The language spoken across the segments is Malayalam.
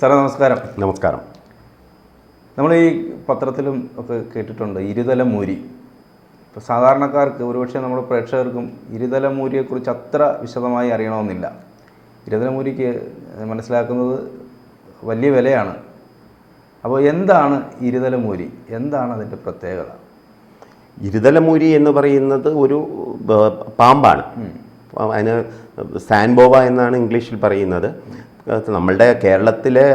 സാറേ നമസ്കാരം. നമസ്കാരം. നമ്മൾ ഈ പത്രത്തിലും ഒക്കെ കേട്ടിട്ടുണ്ട് ഇരുതല മൂരി. ഇപ്പോൾ സാധാരണക്കാർക്ക് ഒരുപക്ഷെ നമ്മുടെ പ്രേക്ഷകർക്കും ഇരുതല മൂരിയെക്കുറിച്ച് അത്ര വിശദമായി അറിയണമെന്നില്ല. ഇരുതല മൂരിക്ക് മനസ്സിലാക്കുന്നത് വലിയ വിലയാണ്. അപ്പോൾ എന്താണ് ഇരുതല മൂരി? എന്താണ് അതിന്റെ പ്രത്യേകത? ഇരുതലമൂരി എന്ന് പറയുന്നത് ഒരു പാമ്പാണ്. അതിന് സാൻബോവ എന്നാണ് ഇംഗ്ലീഷിൽ പറയുന്നത്. നമ്മളുടെ കേരളത്തിലെ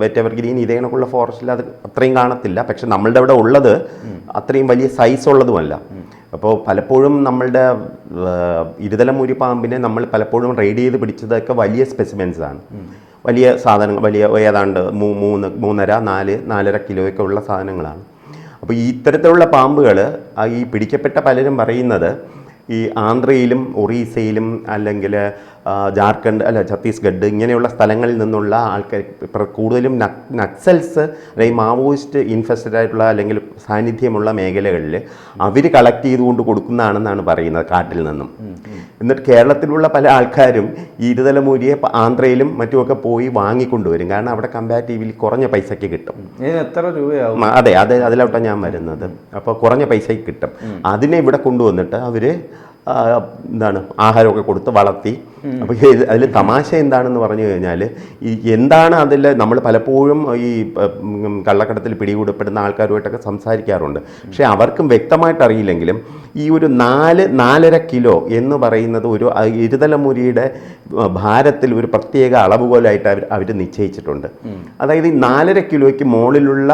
വെറ്റവർഗ്രീൻ ഇതേണക്കുള്ള ഫോറസ്റ്റിൽ അത് അത്രയും കാണത്തില്ല. പക്ഷെ നമ്മളുടെ അവിടെ ഉള്ളത് അത്രയും വലിയ സൈസ് ഉള്ളതുമല്ല. അപ്പോൾ പലപ്പോഴും നമ്മളുടെ ഇരുതലമൂരി പാമ്പിനെ നമ്മൾ പലപ്പോഴും റെയ്ഡ് ചെയ്ത് പിടിച്ചതൊക്കെ വലിയ സ്പെസിമെൻസ് ആണ്. വലിയ സാധനങ്ങൾ വലിയ ഏതാണ്ട് മൂന്ന് മൂന്നര നാല് നാലര കിലോയൊക്കെ ഉള്ള സാധനങ്ങളാണ്. അപ്പോൾ ഈ ഇത്തരത്തിലുള്ള പാമ്പുകൾ ഈ പിടിക്കപ്പെട്ട പലരും പറയുന്നത് ഈ ആന്ധ്രയിലും ഒറീസയിലും അല്ലെങ്കിൽ ജാർഖണ്ഡ് അല്ല ഛത്തീസ്ഗഡ് ഇങ്ങനെയുള്ള സ്ഥലങ്ങളിൽ നിന്നുള്ള ആൾക്കാർ കൂടുതലും നക്സൽസ് അല്ലെങ്കിൽ മാവോയിസ്റ്റ് ഇൻഫെസ്റ്റഡ് ആയിട്ടുള്ള അല്ലെങ്കിൽ സാന്നിധ്യമുള്ള മേഖലകളിൽ അവർ കളക്ട് ചെയ്തുകൊണ്ട് കൊടുക്കുന്നതാണെന്നാണ് പറയുന്നത് കാട്ടിൽ നിന്നും. എന്നിട്ട് കേരളത്തിലുള്ള പല ആൾക്കാരും ഈ ഇരുതലമൂരിയെ ആന്ധ്രയിലും മറ്റുമൊക്കെ പോയി വാങ്ങിക്കൊണ്ടുവരും. കാരണം അവിടെ കമ്പാരിറ്റീവ്ലി കുറഞ്ഞ പൈസയ്ക്ക് കിട്ടും. എത്ര രൂപയാവും? അതെ അതെ അതിലോട്ടാണ് ഞാൻ വരുന്നത്. അപ്പോൾ കുറഞ്ഞ പൈസയ്ക്ക് കിട്ടും. അതിനെ ഇവിടെ കൊണ്ടുവന്നിട്ട് അവർ എന്താണ് ആഹാരമൊക്കെ കൊടുത്ത് വളർത്തി. അപ്പോൾ അതിൽ തമാശ എന്താണെന്ന് പറഞ്ഞു കഴിഞ്ഞാൽ ഈ എന്താണ് അതിൽ നമ്മൾ പലപ്പോഴും ഈ കള്ളക്കടത്തിൽ പിടികൂടപ്പെടുന്ന ആൾക്കാരുമായിട്ടൊക്കെ സംസാരിക്കാറുണ്ട്. പക്ഷേ അവർക്കും വ്യക്തമായിട്ട് അറിയില്ലെങ്കിലും ഈ ഒരു നാല് നാലര കിലോ എന്ന് പറയുന്നത് ഒരു ഇരുതലമുരിയുടെ ഭാരത്തിൽ ഒരു പ്രത്യേക അളവുകോലായിട്ട് അവർ അവർ നിശ്ചയിച്ചിട്ടുണ്ട്. അതായത് ഈ നാലര കിലോയ്ക്ക് മുകളിലുള്ള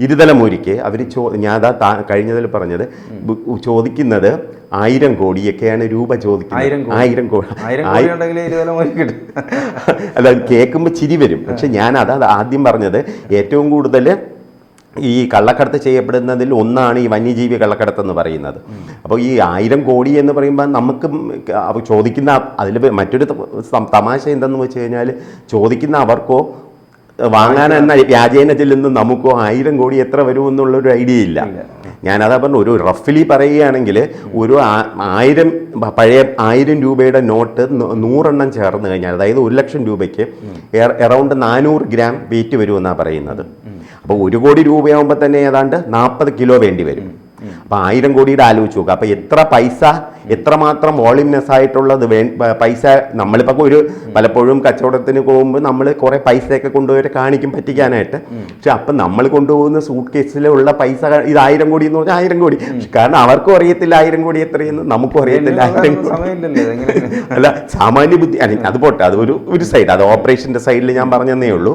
ഇരുതലമൂരിക്ക് അവർ ചോ ഞാൻ അതാ താ- കഴിഞ്ഞതിൽ പറഞ്ഞത് ചോദിക്കുന്നത് ആയിരം കോടിയൊക്കെയാണ് രൂപ ചോദിക്കുന്നത്. ആയിരം കോടി. അല്ല കേൾക്കുമ്പോൾ ചിരി വരും. പക്ഷെ ഞാൻ അതാ ആദ്യം പറഞ്ഞത് ഏറ്റവും കൂടുതൽ ഈ കള്ളക്കടത്ത് ചെയ്യപ്പെടുന്നതിൽ ഒന്നാണ് ഈ വന്യജീവി കള്ളക്കടത്ത് എന്ന് പറയുന്നത്. അപ്പോൾ ഈ ആയിരം കോടി എന്ന് പറയുമ്പോൾ നമുക്ക് ചോദിക്കുന്ന അതിൽ മറ്റൊരു തമാശ എന്തെന്ന് വെച്ച് കഴിഞ്ഞാൽ ചോദിക്കുന്ന അവർക്കോ വാങ്ങാൻ എന്ന വ്യാജേന ചെല്ലുന്ന നമുക്കോ ആയിരം കോടി എത്ര വരുമെന്നുള്ളൊരു ഐഡിയ ഇല്ല. ഞാനതാ പറഞ്ഞു ഒരു റഫ്ലി പറയുകയാണെങ്കിൽ ഒരു ആയിരം പഴയ ആയിരം രൂപയുടെ നോട്ട് നൂറെണ്ണം ചേർന്ന് കഴിഞ്ഞാൽ അതായത് ഒരു ലക്ഷം രൂപയ്ക്ക് എറൗണ്ട് നാനൂറ് ഗ്രാം വെയിറ്റ് വരുമെന്നാണ് പറയുന്നത്. അപ്പോൾ ഒരു കോടി രൂപയാകുമ്പോൾ തന്നെ ഏതാണ്ട് നാൽപ്പത് കിലോ വേണ്ടി വരും. അപ്പോൾ ആയിരം കോടിയുടെ ആലോചിച്ച് നോക്കുക അപ്പോൾ എത്ര പൈസ എത്രമാത്രം വോളിംനെസ് ആയിട്ടുള്ളത് വേ പൈസ നമ്മളിപ്പോൾ ഒരു പലപ്പോഴും കച്ചവടത്തിന് പോകുമ്പോൾ നമ്മൾ കുറേ പൈസയൊക്കെ കൊണ്ടുപോയി കാണിക്കും പറ്റിക്കാനായിട്ട്. പക്ഷെ അപ്പം നമ്മൾ കൊണ്ടുപോകുന്ന സൂട്ട് കേസിലുള്ള പൈസ ഇത് ആയിരം കോടി എന്ന് പറഞ്ഞാൽ ആയിരം കോടി. കാരണം അവർക്കും അറിയത്തില്ല ആയിരം കോടി എത്രയെന്ന് നമുക്കും അറിയത്തില്ല ആയിരം അല്ല സാമാന്യ ബുദ്ധി അല്ലെങ്കിൽ അത് പോട്ടെ അത് ഒരു ഒരു സൈഡ് അത് ഓപ്പറേഷന്റെ സൈഡിൽ ഞാൻ പറഞ്ഞതേ ഉള്ളൂ.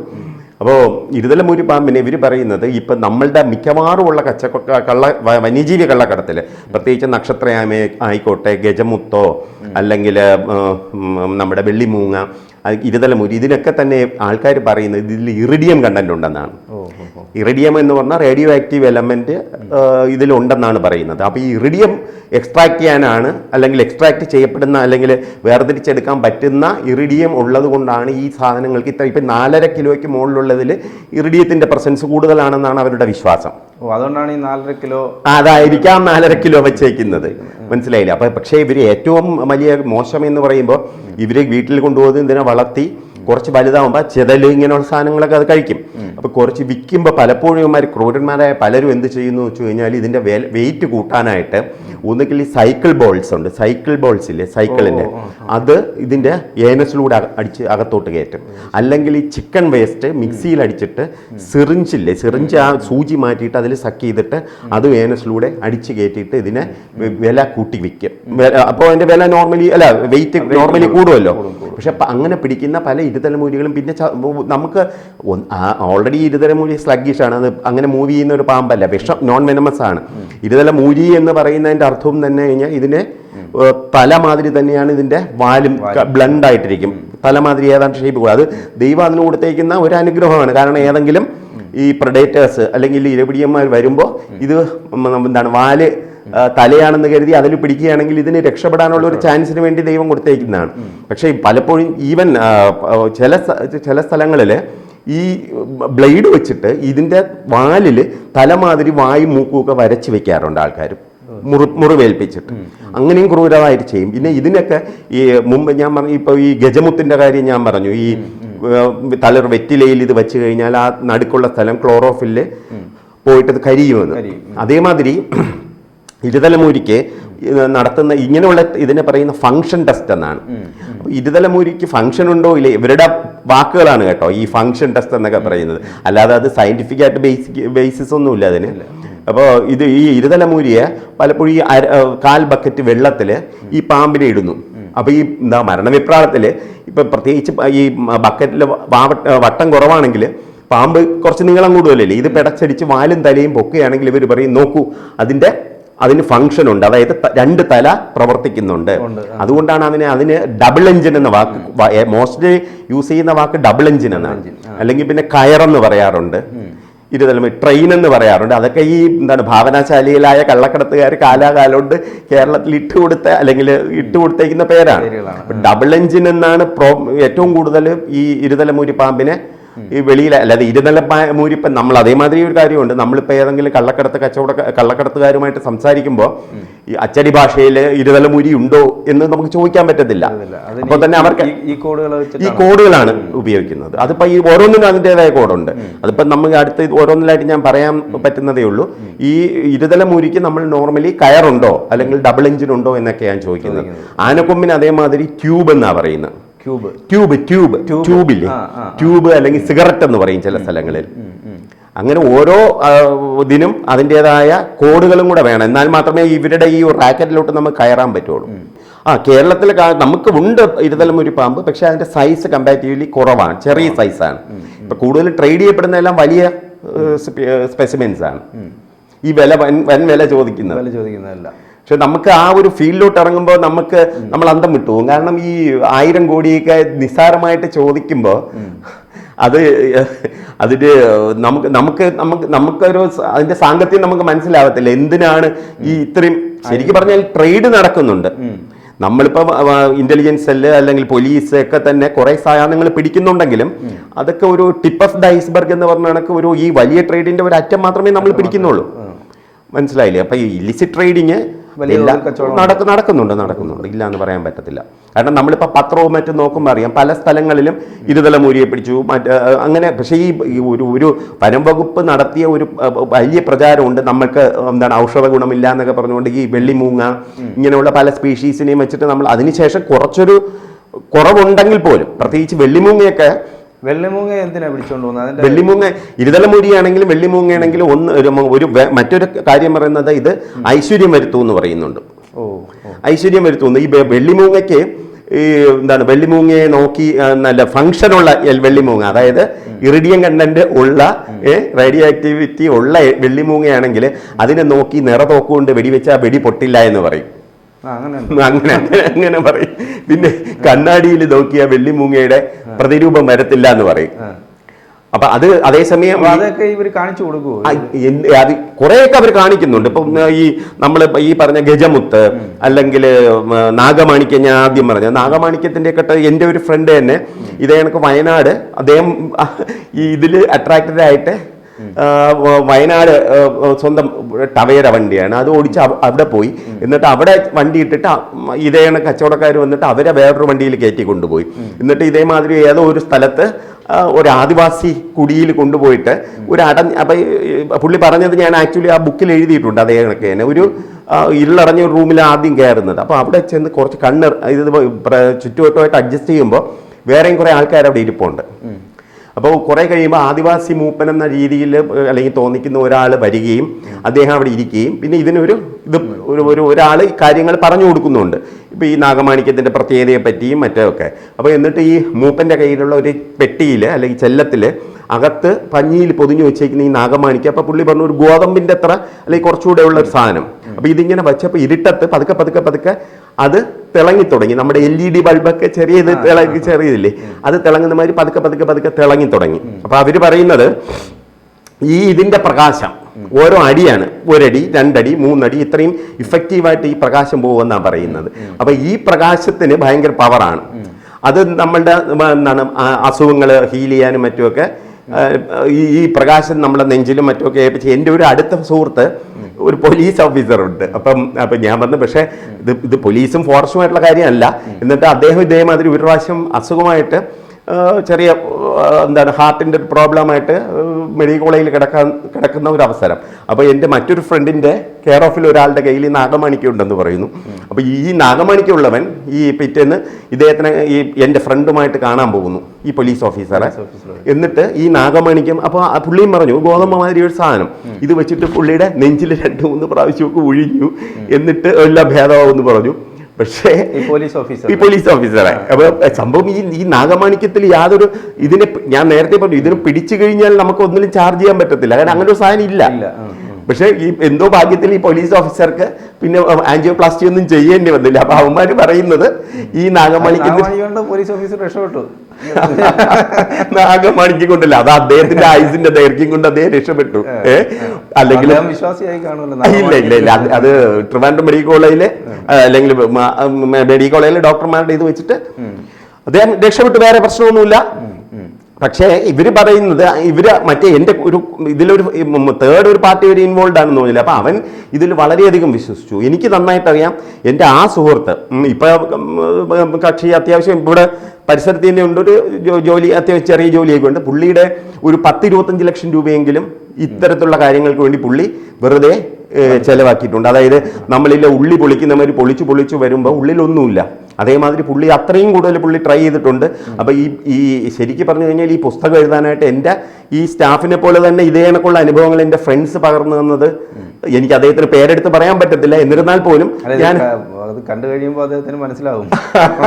അപ്പോൾ ഇരുതലമൂരി പാമ്പിനെ ഇവർ പറയുന്നത് ഇപ്പം നമ്മളുടെ മിക്കവാറും ഉള്ള കച്ച കള്ള വന്യജീവി കള്ളക്കടത്തിൽ പ്രത്യേകിച്ച് നക്ഷത്രയാമ ആയിക്കോട്ടെ ഗജമുത്തോ അല്ലെങ്കിൽ നമ്മുടെ വെള്ളിമൂങ്ങ ഇരുതലമൂരി ഇതിനൊക്കെ തന്നെ ആൾക്കാർ പറയുന്നത് ഇതിൽ ഇറിഡിയം കണ്ടന്റ് ഉണ്ടെന്നാണ്. ഇറിഡിയം എന്ന് പറഞ്ഞാൽ റേഡിയോ ആക്റ്റീവ് എലമെന്റ് ഇതിലുണ്ടെന്നാണ് പറയുന്നത്. അപ്പോൾ ഈ ഇറിഡിയം എക്സ്ട്രാക്ട് ചെയ്യാനാണ് അല്ലെങ്കിൽ എക്സ്ട്രാക്ട് ചെയ്യപ്പെടുന്ന അല്ലെങ്കിൽ വേർതിരിച്ചെടുക്കാൻ പറ്റുന്ന ഇറിഡിയം ഉള്ളത് കൊണ്ടാണ് ഈ സാധനങ്ങൾക്ക് ഇത്ര ഇപ്പം നാലര കിലോയ്ക്ക് മുകളിലുള്ളതിൽ ഇറിഡിയത്തിന്റെ പ്രസൻസ് കൂടുതലാണെന്നാണ് അവരുടെ വിശ്വാസം. ഓ അതുകൊണ്ടാണ് ഈ നാലര കിലോ അതായിരിക്കാം നാലര കിലോ വെച്ചേക്കുന്നത്. മനസ്സിലായില്ല? അപ്പോൾ പക്ഷേ ഇവർ ഏറ്റവും വലിയ മോശം എന്ന് പറയുമ്പോൾ ഇവർ വീട്ടിൽ കൊണ്ടുപോകുന്നത് ഇതിനെ വളർത്തി കുറച്ച് വലുതാവുമ്പോൾ ചെതൽ ഇങ്ങനെയുള്ള സാധനങ്ങളൊക്കെ അത് കഴിക്കും. അപ്പോൾ കുറച്ച് വിൽക്കുമ്പോൾ പലപ്പോഴും ഇവന്മാർ ക്രൂരന്മാരായ പലരും എന്ത് ചെയ്യുന്നു വെച്ച് കഴിഞ്ഞാൽ ഇതിന്റെ വെയിറ്റ് കൂട്ടാനായിട്ട് ഒന്നുകിൽ ഈ സൈക്കിൾ ബോൾസ് ഉണ്ട്. സൈക്കിൾ ബോൾസ് ഇല്ലേ? സൈക്കിളിന്റെ അത് ഇതിന്റെ ഏനസിലൂടെ അടിച്ച് അകത്തോട്ട് കയറ്റും. അല്ലെങ്കിൽ ഈ ചിക്കൻ വേസ്റ്റ് മിക്സിയിൽ അടിച്ചിട്ട് സിറിഞ്ചില്ലേ സിറിഞ്ച് ആ സൂചി മാറ്റിയിട്ട് അതിൽ സക്ക് ചെയ്തിട്ട് അത് ഏനസിലൂടെ അടിച്ച് കയറ്റിയിട്ട് ഇതിനെ വില കൂട്ടി വിൽക്കും. അപ്പോൾ അതിന്റെ വില നോർമലി അല്ല വെയിറ്റ് നോർമലി കൂടുമല്ലോ പക്ഷെ അങ്ങനെ പിടിക്കുന്ന പല ഇരുതലമൂലികളും പിന്നെ നമുക്ക് ഓൾറെഡി ഇരുതലമൂലി സ്ലഗ്ഗിഷാണ് ആണ്. അത് അങ്ങനെ മൂവ് ചെയ്യുന്ന ഒരു പാമ്പല്ല. വിഷം നോൺ വെനമസ് ആണ്. ഇരുതലമൂലി എന്ന് പറയുന്നതിന്റെ അർത്ഥവും തന്നെ കഴിഞ്ഞാൽ ഇതിനെ തല മാതിരി തന്നെയാണ് ഇതിന്റെ വാലും ബ്ലണ്ട് ആയിട്ടിരിക്കും. തല മാതിരി ഏതാണ്ട് ഷേപ്പ് കൂടും അത് ദൈവം അതിന് കൊടുത്തേക്കുന്ന ഒരു അനുഗ്രഹമാണ്. കാരണം ഏതെങ്കിലും ഈ പ്രഡേറ്റേഴ്സ് അല്ലെങ്കിൽ ഇരപിടിയന്മാർ വരുമ്പോൾ ഇത് എന്താണ് വാൽ തലയാണെന്ന് കരുതി അതിൽ പിടിക്കുകയാണെങ്കിൽ ഇതിന് രക്ഷപ്പെടാനുള്ള ഒരു ചാൻസിന് വേണ്ടി ദൈവം കൊടുത്തേക്കുന്നതാണ്. പക്ഷേ പലപ്പോഴും ഈവൻ ചില ചില സ്ഥലങ്ങളിൽ ഈ ബ്ലേഡ് വെച്ചിട്ട് ഇതിന്റെ വാലിൽ തലമാതിരി വായും മൂക്കുമൊക്കെ വരച്ച് വെക്കാറുണ്ട് ആൾക്കാർ മുറി മുറിവേൽപ്പിച്ചിട്ട്. അങ്ങനെയും ക്രൂരമായിട്ട് ചെയ്യും. പിന്നെ ഇതിനൊക്കെ ഈ മുമ്പ് ഞാൻ പറഞ്ഞു ഇപ്പോൾ ഈ ഗജമുത്തിന്റെ കാര്യം ഞാൻ പറഞ്ഞു. ഈ തളിർ വെറ്റിലയിൽ ഇത് വെച്ച് കഴിഞ്ഞാൽ ആ നടുക്കുള്ള സ്ഥലം ക്ലോറോഫില്ല് പോയിട്ട് അത് കരിയുമെന്ന് അതേമാതിരി ഇരുതലമൂരിക്ക് നടത്തുന്ന ഇങ്ങനെയുള്ള ഇതിനെ പറയുന്ന ഫംഗ്ഷൻ ടെസ്റ്റ് എന്നാണ്. ഇരുതലമൂരിക്ക് ഫംഗ്ഷൻ ഉണ്ടോ ഇല്ലേ? ഇവരുടെ വാക്കുകളാണ് കേട്ടോ ഈ ഫംഗ്ഷൻ ടെസ്റ്റ് എന്നൊക്കെ പറയുന്നത്. അല്ലാതെ അത് സയന്റിഫിക് ആയിട്ട് ബേസിക് ബേസിസ് ഒന്നുമില്ല അതിന്. അപ്പോൾ ഇത് ഈ ഇരുതലമൂരിയെ പലപ്പോഴും ഈ കാൽ ബക്കറ്റ് വെള്ളത്തിൽ ഈ പാമ്പിനെ ഇടുന്നു. അപ്പോൾ ഈ എന്താ മരണവിപ്രാളത്തിൽ ഇപ്പം പ്രത്യേകിച്ച് ഈ ബക്കറ്റിൽ വട്ടം കുറവാണെങ്കിൽ പാമ്പ് കുറച്ച് നീളം കൂടുതലല്ലേ? ഇത് പിടച്ചടിച്ച് വാലും തലയും പൊക്കുകയാണെങ്കിൽ ഇവർ പറയും നോക്കൂ അതിന്റെ അതിന് ഫംഗ്ഷൻ ഉണ്ട്. അതായത് രണ്ട് തല പ്രവർത്തിക്കുന്നുണ്ട്. അതുകൊണ്ടാണ് അതിനെ അതിന് ഡബിൾ എഞ്ചിൻ എന്ന വാക്ക് മോസ്റ്റ്ലി യൂസ് ചെയ്യുന്ന വാക്ക് ഡബിൾ എഞ്ചിൻ എന്നാണ്. അല്ലെങ്കിൽ പിന്നെ കയർ എന്ന് പറയാറുണ്ട്. ഇരുതലമ ട്രെയിൻ എന്ന് പറയാറുണ്ട് അതൊക്കെ ഈ എന്താണ് ഭാവനാശാലിയിലായ കള്ളക്കടത്തുകാർ കാലാകാലോണ്ട് കേരളത്തിൽ ഇട്ട് കൊടുത്ത അല്ലെങ്കിൽ ഇട്ട് കൊടുത്തേക്കുന്ന പേരാണ്. ഡബിൾ എഞ്ചിൻ എന്നാണ് പ്രോ ഏറ്റവും കൂടുതൽ ഈ ഇരുതലമൂരി പാമ്പിനെ ഈ വെളിയിൽ അല്ലാതെ ഇരുതല പാ- മൂരിപ്പം നമ്മൾ അതേമാതിരി ഒരു കാര്യമുണ്ട്. നമ്മളിപ്പോൾ ഏതെങ്കിലും കള്ളക്കടത്ത് കച്ചവട കള്ളക്കടത്തുകാരുമായിട്ട് സംസാരിക്കുമ്പോൾ ഈ അച്ചടി ഭാഷയിൽ ഇരുതലമൂരി ഉണ്ടോ എന്ന് നമുക്ക് ചോദിക്കാൻ പറ്റത്തില്ല. അപ്പോൾ തന്നെ അവർക്ക് ഈ- കോഡുകൾ ഈ കോഡുകളാണ് ഉപയോഗിക്കുന്നത്. അതിപ്പോൾ ഈ ഓരോന്നിനും അതിന്റെതായ കോഡുണ്ട്. അതിപ്പോൾ നമുക്ക് അടുത്ത് ഓരോന്നിലായിട്ട് ഞാൻ പറയാൻ പറ്റുന്നതേ ഉള്ളൂ. ഈ ഇരുതല മൂരിക്ക് നമ്മൾ നോർമലി കയറുണ്ടോ? അല്ലെങ്കിൽ ഡബിൾ എഞ്ചിൻ ഉണ്ടോ എന്നൊക്കെ ഞാൻ ചോദിക്കുന്നത്. ആനക്കൊമ്പിന് അതേമാതിരി ട്യൂബ് എന്നാണ് പറയുന്നത്. Cube tube tube. ട്യൂബില്ലേ. ട്യൂബ് അല്ലെങ്കിൽ സിഗരറ്റ് എന്ന് പറയും ചില സ്ഥലങ്ങളിൽ. അങ്ങനെ ഓരോ ഇതിനും അതിന്റെതായ കോഡുകളും കൂടെ വേണം. എന്നാൽ മാത്രമേ ഇവരുടെ ഈ റാക്കറ്റിലോട്ട് നമുക്ക് കയറാൻ പറ്റുള്ളൂ. ആ കേരളത്തിൽ നമുക്ക് ഉണ്ട് ഇരുതലം ഒരു പാമ്പ് പക്ഷെ അതിന്റെ സൈസ് കമ്പാരിറ്റീവ്ലി കുറവാണ്. ചെറിയ സൈസാണ് ഇപ്പൊ കൂടുതൽ ട്രേഡ് ചെയ്യപ്പെടുന്ന എല്ലാം വലിയ സ്പെസിമെൻസ് ആണ്. ഈ വില വൻ വൻ വില ചോദിക്കുന്നത് വില ചോദിക്കുന്നതല്ല. പക്ഷെ നമുക്ക് ആ ഒരു ഫീൽഡിലോട്ട് ഇറങ്ങുമ്പോൾ നമുക്ക് നമ്മൾ അന്തം വിട്ടു പോകും. കാരണം ഈ ആയിരം കോടിയൊക്കെ നിസ്സാരമായിട്ട് ചോദിക്കുമ്പോൾ അത് അതിന് നമുക്ക് നമുക്ക് നമുക്ക് നമുക്കൊരു അതിന്റെ സാങ്കത്യം നമുക്ക് മനസ്സിലാവത്തില്ല. എന്തിനാണ് ഈ ഇത്രയും ശരിക്കും പറഞ്ഞാൽ ട്രേഡ് നടക്കുന്നുണ്ട്. നമ്മളിപ്പോൾ ഇന്റലിജൻസ് സെല്ല് അല്ലെങ്കിൽ പോലീസ് ഒക്കെ തന്നെ കുറെ സാധനങ്ങൾ പിടിക്കുന്നുണ്ടെങ്കിലും അതൊക്കെ ഒരു ടിപ്പ് ഓഫ് ദ ഐസ്ബർഗ് എന്ന് പറഞ്ഞ കണക്ക് ഒരു ഈ വലിയ ട്രേഡിന്റെ ഒരു അറ്റം മാത്രമേ നമ്മൾ പിടിക്കുന്നുള്ളൂ. മനസ്സിലായില്ലേ? അപ്പൊ ഈ ഇലിസിറ്റ് ട്രേഡിങ് വലിയ കച്ചവടം നടക്ക് നടക്കുന്നുണ്ട് നടക്കുന്നുണ്ട്. ഇല്ല എന്ന് പറയാൻ പറ്റത്തില്ല. കാരണം നമ്മളിപ്പോൾ പത്രവും മറ്റും നോക്കുമ്പോൾ അറിയാം. പല സ്ഥലങ്ങളിലും ഇരുതല മൂരിയെ പിടിച്ചു മറ്റ് അങ്ങനെ പക്ഷേ ഈ ഈ ഒരു ഒരു വനം വകുപ്പ് നടത്തിയ ഒരു വലിയ പ്രചാരമുണ്ട്. നമ്മൾക്ക് എന്താണ് ഔഷധ ഗുണമില്ല എന്നൊക്കെ പറഞ്ഞുകൊണ്ട് ഈ വെള്ളിമൂങ്ങ ഇങ്ങനെയുള്ള പല സ്പീഷീസിനെയും വെച്ചിട്ട് നമ്മൾ അതിനുശേഷം കുറച്ചൊരു കുറവുണ്ടെങ്കിൽ പോലും പ്രത്യേകിച്ച് വെള്ളിമൂങ്ങയൊക്കെ വെള്ളിമൂങ്ങ എന്തിനാ പിടിച്ചോണ്ട് പോകുന്നത് വെള്ളിമൂങ്ങ ഇരുതലമുരിയാണെങ്കിലും വെള്ളിമൂങ്ങയാണെങ്കിലും ഒന്ന് ഒരു മറ്റൊരു കാര്യം പറയുന്നത് ഇത് ഐശ്വര്യം വരുത്തു എന്ന് പറയുന്നുണ്ട് ഐശ്വര്യം വരുത്തുന്നു. ഈ വെള്ളിമൂങ്ങയ്ക്ക് ഈ എന്താണ് വെള്ളിമൂങ്ങയെ നോക്കി നല്ല ഫങ്ഷനുള്ള വെള്ളിമൂങ്ങ അതായത് ഇറിഡിയം കണ്ടന്റ് ഉള്ള റേഡിയോ ആക്ടിവിറ്റി ഉള്ള വെള്ളിമൂങ്ങയാണെങ്കിൽ അതിനെ നോക്കി നിറ തോക്കുകൊണ്ട് വെടിവെച്ചാൽ വെടി പൊട്ടില്ല എന്ന് പറയും. അങ്ങനെ അങ്ങനെ അങ്ങനെ പറയും. പിന്നെ കണ്ണാടിയിൽ നോക്കിയ വെള്ളിമൂങ്ങയുടെ പ്രതിരൂപം വരത്തില്ല എന്ന് പറയും. അപ്പൊ അത് അതേസമയം അതൊക്കെ ഇവർ കാണിച്ചു എന്ത് അത് കുറേയൊക്കെ അവർ കാണിക്കുന്നുണ്ട്. ഇപ്പം ഈ നമ്മൾ ഈ പറഞ്ഞ ഗജമുത്ത് അല്ലെങ്കിൽ നാഗമാണിക്യ ഞാൻ ആദ്യം പറഞ്ഞ. നാഗമാണിക്യത്തിന്റെ ഒക്കെ എന്റെ ഒരു ഫ്രണ്ട് തന്നെ ഇതേ കണക്ക് വയനാട് അദ്ദേഹം ഈ ഇതിൽ അട്രാക്റ്റഡ് ആയിട്ട് വയനാട് സ്വന്തം ടവേര വണ്ടിയാണ്. അത് ഓടിച്ച് അവിടെ പോയി. എന്നിട്ട് അവിടെ വണ്ടി ഇട്ടിട്ട് ഇതേ കച്ചവടക്കാർ വന്നിട്ട് അവരെ വേറൊരു വണ്ടിയിൽ കയറ്റി കൊണ്ടുപോയി. എന്നിട്ട് ഇതേമാതിരി ഏതോ ഒരു സ്ഥലത്ത് ഒരു ആദിവാസി കുടിയിൽ കൊണ്ടുപോയിട്ട് ഒരു അട അപ്പൊ പുള്ളി പറഞ്ഞത് ഞാൻ ആക്ച്വലി ആ ബുക്കിൽ എഴുതിയിട്ടുണ്ട് അതേ കണക്ക് തന്നെ. ഒരു ഇരുളടഞ്ഞ ഒരു റൂമിൽ ആദ്യം കയറുന്നത്. അപ്പോൾ അവിടെ ചെന്ന് കുറച്ച് കണ്ണ് ഇത് ചുറ്റുവട്ടമായിട്ട് അഡ്ജസ്റ്റ് ചെയ്യുമ്പോൾ വേറെയും കുറേ ആൾക്കാർ അവിടെ ഇരിപ്പുണ്ട്. അപ്പോൾ കുറേ കഴിയുമ്പോൾ ആദിവാസി മൂപ്പൻ എന്ന രീതിയിൽ അല്ലെങ്കിൽ തോന്നിക്കുന്ന ഒരാൾ വരികയും അദ്ദേഹം അവിടെ ഇരിക്കുകയും പിന്നെ ഇതിനൊരു ഇത് ഒരു ഒരു ഒരാൾ കാര്യങ്ങൾ പറഞ്ഞു കൊടുക്കുന്നുണ്ട്. ഇപ്പോൾ ഈ നാഗമാണിക്യത്തിന്റെ പ്രത്യേകതയെ പറ്റിയും മറ്റൊക്കെ. അപ്പോൾ എന്നിട്ട് ഈ മൂപ്പന്റെ കയ്യിലുള്ള ഒരു പെട്ടിയിൽ അല്ലെങ്കിൽ ചെല്ലത്തിൽ അകത്ത് പഞ്ഞിയിൽ പൊതിഞ്ഞു വെച്ചേക്കുന്ന ഈ നാഗമാണിക്യം. അപ്പോൾ പുള്ളി പറഞ്ഞു ഒരു ഗോതമ്പിന്റെ അത്ര അല്ലെങ്കിൽ കുറച്ചുകൂടെ ഉള്ള ഒരു സാധനം. അപ്പോൾ ഇതിങ്ങനെ വെച്ചപ്പോൾ ഇരുട്ടത്ത് പതുക്കെ പതുക്കെ പതുക്കെ അത് തിളങ്ങി തുടങ്ങി. നമ്മുടെ എൽ ഇ ഡി ബൾബൊക്കെ ചെറിയ തിളങ്ങി ചെറിയതില്ലേ? അത് തിളങ്ങുന്ന മാതിരി പതുക്കെ പതുക്കെ പതുക്കെ തിളങ്ങി തുടങ്ങി. അപ്പോൾ അവർ പറയുന്നത് ഈ ഇതിന്റെ പ്രകാശം ഓരോ അടിയാണ്. ഒരടി രണ്ടടി മൂന്നടി ഇത്രയും ഇഫക്റ്റീവായിട്ട് ഈ പ്രകാശം പോകുമെന്നാണ് പറയുന്നത്. അപ്പൊ ഈ പ്രകാശത്തിന് ഭയങ്കര പവറാണ് അത് നമ്മളുടെ എന്താണ് അസുഖങ്ങൾ ഹീൽ ചെയ്യാനും മറ്റുമൊക്കെ ഈ ഈ പ്രകാശം നമ്മുടെ നെഞ്ചിലും മറ്റുമൊക്കെ ഏൽപ്പിച്ച് എന്റെ ഒരു അടുത്ത സുഹൃത്ത് ഒരു പോലീസ് ഓഫീസറുണ്ട് അപ്പം അപ്പം ഞാൻ പറഞ്ഞു പക്ഷേ ഇത് ഇത് പോലീസും ഫോറസ്റ്റുമായിട്ടുള്ള കാര്യമല്ല. എന്നിട്ട് അദ്ദേഹം ഇതേമാതിരി ഒരു പ്രാവശ്യം അസുഖമായിട്ട് ചെറിയ എന്താണ് ഹാർട്ടിന്റെ ഒരു പ്രോബ്ലമായിട്ട് മെഡിക്കൽ കോളേജിൽ കിടക്കാൻ കിടക്കുന്ന ഒരു അവസരം. അപ്പോൾ എന്റെ മറ്റൊരു ഫ്രണ്ടിന്റെ കെയർ ഓഫിൽ ഒരാളുടെ കയ്യിൽ ഈ നാഗമണിക്ക ഉണ്ടെന്ന് പറയുന്നു. അപ്പോൾ ഈ നാഗമണിക്കുള്ളവൻ ഈ പിറ്റേന്ന് ഇദ്ദേഹത്തിനെ ഈ എന്റെ ഫ്രണ്ടുമായിട്ട് കാണാൻ പോകുന്നു ഈ പോലീസ് ഓഫീസറെ ഓഫീസറെ. എന്നിട്ട് ഈ നാഗമണിക്കും അപ്പോൾ ആ പുള്ളിയും പറഞ്ഞു ഗോതമ്പ് മാതിരി ഒരു സാധനം. ഇത് വെച്ചിട്ട് പുള്ളിയുടെ നെഞ്ചിൽ രണ്ട് മൂന്ന് പ്രാവശ്യമൊക്കെ ഒഴിഞ്ഞു എന്നിട്ട് എല്ലാം ഭേദമാവെന്ന് പറഞ്ഞു. പക്ഷേ ഈ പോലീസ് ഓഫീസർ. ഈ പോലീസ് ഓഫീസറെ. അപ്പൊ സംഭവം ഈ ഈ നാഗമാണിക്യത്തിൽ യാതൊരു ഇതിനെ ഞാൻ നേരത്തെ പറഞ്ഞു ഇതിനെ പിടിച്ചു കഴിഞ്ഞാൽ നമുക്ക് ഒന്നിലും ചാർജ് ചെയ്യാൻ പറ്റത്തില്ല. കാരണം അങ്ങനെ ഒരു സാധനം ഇല്ല. പക്ഷെ ഈ എന്തോ ഭാഗ്യത്തിൽ ഈ പോലീസ് ഓഫീസർക്ക് പിന്നെ ആൻജിയോപ്ലാസ്റ്റി ഒന്നും ചെയ്യേണ്ടി വന്നില്ല. അപ്പൊ അവന്മാര് പറയുന്നത് ഈ നാഗമണിക്ക് നാഗമണി പോലീസ് ഓഫീസർ രക്ഷപ്പെട്ടു. നാഗമണിക്ക് കൊണ്ടില്ല അത് അദ്ദേഹത്തിന്റെ ആയുസിന്റെ ദൈർഘ്യം കൊണ്ട് അദ്ദേഹം രക്ഷപ്പെട്ടു. ഏഹ് അല്ലെങ്കിൽ വിശ്വാസിയായി ഇല്ല ഇല്ല ഇല്ല. അത് ട്രിവാൻഡ്രം മെഡിക്കൽ കോളേജിൽ അല്ലെങ്കിൽ മെഡിക്കൽ കോളേജിലെ ഡോക്ടർമാരുടെ ഇത് വെച്ചിട്ട് അദ്ദേഹം രക്ഷപ്പെട്ടു. വേറെ പ്രശ്നമൊന്നുമില്ല. പക്ഷേ ഇവർ പറയുന്നത് ഇവർ മറ്റേ എന്റെ ഒരു ഇതിലൊരു തേർഡ് ഒരു പാർട്ടി ഒരു ഇൻവോൾവ് ആണെന്ന് തോന്നില്ല. അപ്പൊ അവൻ ഇതിൽ വളരെയധികം വിശ്വസിച്ചു. എനിക്ക് നന്നായിട്ട് അറിയാം എന്റെ ആ സുഹൃത്ത് ഉം, ഇപ്പൊ കക്ഷി അത്യാവശ്യം ഇവിടെ പരിസരത്ത് തന്നെ ഉണ്ട് ഒരു ജോലി അത്യാവശ്യം ചെറിയ ജോലിയൊക്കെ ഉണ്ട്. പുള്ളിയുടെ ഒരു പത്ത് ഇരുപത്തഞ്ച് ലക്ഷം രൂപയെങ്കിലും ഇത്തരത്തിലുള്ള കാര്യങ്ങൾക്ക് വേണ്ടി പുള്ളി വെറുതെ ചെലവാക്കിയിട്ടുണ്ട്. അതായത് നമ്മളിലെ ഉള്ളി പൊളിക്കുന്നവർ പൊളിച്ചു പൊളിച്ചു വരുമ്പോൾ ഉള്ളിലൊന്നുമില്ല. അതേമാതിരി പുള്ളി അത്രയും കൂടുതൽ പുള്ളി ട്രൈ ചെയ്തിട്ടുണ്ട്. അപ്പോൾ ഈ ഈ ശരിക്കും പറഞ്ഞു കഴിഞ്ഞാൽ ഈ പുസ്തകം എഴുതാനായിട്ട് എന്റെ ഈ സ്റ്റാഫിനെ പോലെ തന്നെ ഇതേ കണക്കുള്ള അനുഭവങ്ങൾ എന്റെ ഫ്രണ്ട്സ് പകർന്നു തന്നത് എനിക്ക് അദ്ദേഹത്തിന് പേരെടുത്ത് പറയാൻ പറ്റത്തില്ല. എന്നിരുന്നാൽ പോലും ഞാൻ അത് കണ്ടു കഴിയുമ്പോൾ അദ്ദേഹത്തിന് മനസ്സിലാവും.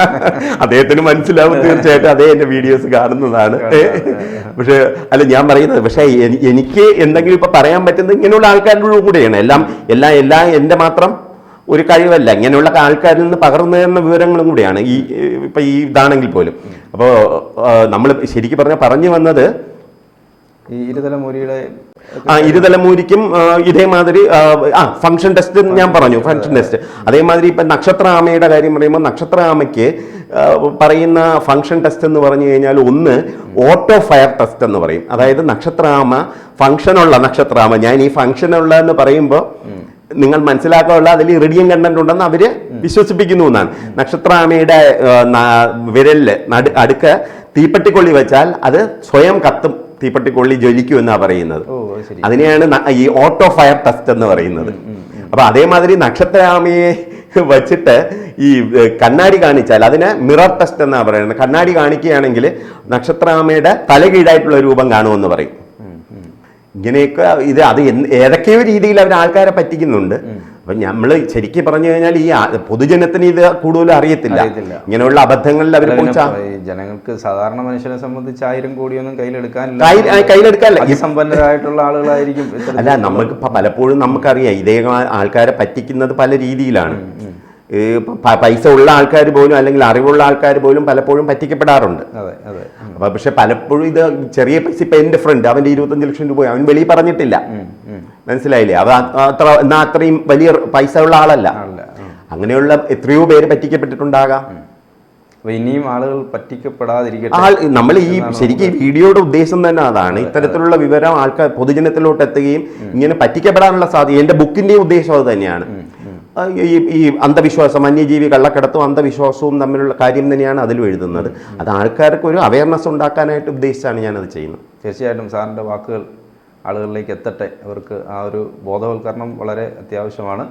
അദ്ദേഹത്തിന് മനസ്സിലാവും തീർച്ചയായിട്ടും. അതേ എന്റെ വീഡിയോസ് കാണുന്നതാണ്. പക്ഷേ അല്ല ഞാൻ പറയുന്നത് പക്ഷേ എനിക്ക് എന്തെങ്കിലും ഇപ്പൊ പറയാൻ പറ്റുന്നത് ഇങ്ങനെയുള്ള ആൾക്കാരുടെ കൂടെയാണ്. എല്ലാം എല്ലാം എല്ലാം എന്റെ മാത്രം ഒരു കഴിവല്ല. ഇങ്ങനെയുള്ള ആൾക്കാരിൽ നിന്ന് പകർന്നു തരുന്ന വിവരങ്ങളും കൂടിയാണ്. ഈ ഇപ്പൊ ഈ ഇതാണെങ്കിൽ പോലും. അപ്പോൾ നമ്മൾ ശരിക്കും പറഞ്ഞാൽ പറഞ്ഞു വന്നത് ഈ ആ ഇരുതലമൂരിക്കും ഇതേമാതിരി ആ, ഫംഗ്ഷൻ ടെസ്റ്റ് ഞാൻ പറഞ്ഞു ഫംഗ്ഷൻ ടെസ്റ്റ് അതേമാതിരി ഇപ്പം നക്ഷത്രാമയുടെ കാര്യം പറയുമ്പോൾ നക്ഷത്രാമയ്ക്ക് പറയുന്ന ഫംഗ്ഷൻ ടെസ്റ്റ് എന്ന് പറഞ്ഞു കഴിഞ്ഞാൽ ഒന്ന് ഓട്ടോ ഫയർ ടെസ്റ്റ് എന്ന് പറയും. അതായത് നക്ഷത്രാമ ഫംഗ്ഷനുള്ള നക്ഷത്രാമ. ഞാൻ ഈ ഫംഗ്ഷനുള്ള എന്ന് പറയുമ്പോൾ നിങ്ങൾ മനസ്സിലാക്കാനുള്ള അതിൽ ഇറിഡിയം കണ്ടന്റ് ഉണ്ടെന്ന് അവർ വിശ്വസിപ്പിക്കുന്നു എന്നാണ്. നക്ഷത്രാമയുടെ വിരലിൽ അടുക്ക തീപ്പെട്ടിക്കൊള്ളി വെച്ചാൽ അത് സ്വയം കത്തും. തീപ്പെട്ടിക്കൊള്ളി ജ്വലിക്കും എന്നാണ് പറയുന്നത്. അതിനെയാണ് ഈ ഓട്ടോ ഫയർ ടെസ്റ്റ് എന്ന് പറയുന്നത്. അപ്പൊ അതേമാതിരി നക്ഷത്രാമയെ വച്ചിട്ട് ഈ കണ്ണാടി കാണിച്ചാൽ അതിനെ മിറർ ടെസ്റ്റ് എന്നാണ് പറയുന്നത്. കണ്ണാടി കാണിക്കുകയാണെങ്കിൽ നക്ഷത്രാമയുടെ തലകീഴായിട്ടുള്ള രൂപം കാണുമെന്ന് പറയും. ഇങ്ങനെയൊക്കെ ഇത് അത് ഏതൊക്കെയോ രീതിയിൽ അവർ ആൾക്കാരെ പറ്റിക്കുന്നുണ്ട് അപ്പൊ നമ്മൾ ശരിക്കും പറഞ്ഞു കഴിഞ്ഞാൽ ഈ പൊതുജനത്തിന് ഇത് കൂടുതൽ അറിയത്തില്ല. ഇങ്ങനെയുള്ള അബദ്ധങ്ങളിൽ അവർ ജനങ്ങൾക്ക് സാധാരണ മനുഷ്യനെ സംബന്ധിച്ച് ആയിരം കോടിയൊന്നും കയ്യിലെടുക്കാൻ കയ്യിലെടുക്കാനില്ല. സമ്പന്നരായിട്ടുള്ള ആളുകളായിരിക്കും അല്ല നമുക്ക് പലപ്പോഴും നമുക്കറിയാം ഇതേ ആൾക്കാരെ പറ്റിക്കുന്നത് പല രീതിയിലാണ്. പൈസ ഉള്ള ആൾക്കാർ പോലും അല്ലെങ്കിൽ അറിവുള്ള ആൾക്കാർ പോലും പലപ്പോഴും പറ്റിക്കപ്പെടാറുണ്ട്. അതെ അതെ. അപ്പൊ പക്ഷെ പലപ്പോഴും ഇത് ചെറിയ പൈസ ഇപ്പൊ എന്റെ ഫ്രണ്ട് അവന്റെ ഇരുപത്തഞ്ച് ലക്ഷം രൂപ അവൻ വെളിയിൽ പറഞ്ഞിട്ടില്ല. മനസ്സിലായില്ലേ? അവ അത്ര എന്നാ അത്രയും വലിയ പൈസ ഉള്ള ആളല്ല. അങ്ങനെയുള്ള എത്രയോ പേര് പറ്റിക്കപ്പെട്ടിട്ടുണ്ടാകാം. ഇനിയും ആളുകൾ പറ്റിക്കപ്പെടാതിരിക്കട്ടെ നമ്മൾ ഈ ശരിക്കും ഈ വീഡിയോയുടെ ഉദ്ദേശം തന്നെ അതാണ്. ഇത്തരത്തിലുള്ള വിവരം ആൾക്കാർ പൊതുജനത്തിലോട്ട് എത്തുകയും ഇങ്ങനെ പറ്റിക്കപ്പെടാനുള്ള സാധ്യത എന്റെ ബുക്കിന്റെ ഉദ്ദേശം അത് തന്നെയാണ്. ഈ ഈ അന്ധവിശ്വാസം വന്യജീവി കള്ളക്കടത്തും അന്ധവിശ്വാസവും തമ്മിലുള്ള കാര്യം തന്നെയാണ് അതിലും എഴുതുന്നത്. അത് ആൾക്കാർക്ക് ഒരു അവയർനെസ് ഉണ്ടാക്കാനായിട്ട് ഉദ്ദേശിച്ചാണ് ഞാനത് ചെയ്യുന്നത്. തീർച്ചയായിട്ടും സാറിന്റെ വാക്കുകൾ ആളുകളിലേക്ക് എത്തട്ടെ. അവർക്ക് ആ ഒരു ബോധവൽക്കരണം വളരെ അത്യാവശ്യമാണ്.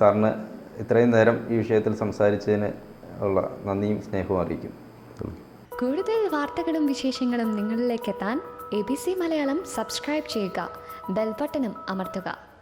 സാറിന് ഇത്രയും നേരം ഈ വിഷയത്തിൽ സംസാരിച്ചതിന് ഉള്ള നന്ദിയും സ്നേഹവും അറിയിക്കും. കൂടുതൽ വാർത്തകളും വിശേഷങ്ങളും നിങ്ങളിലേക്ക് എത്താൻ A B C Malayalam subscribe ചെയ്യുക. ബെൽബട്ടനും അമർത്തുക.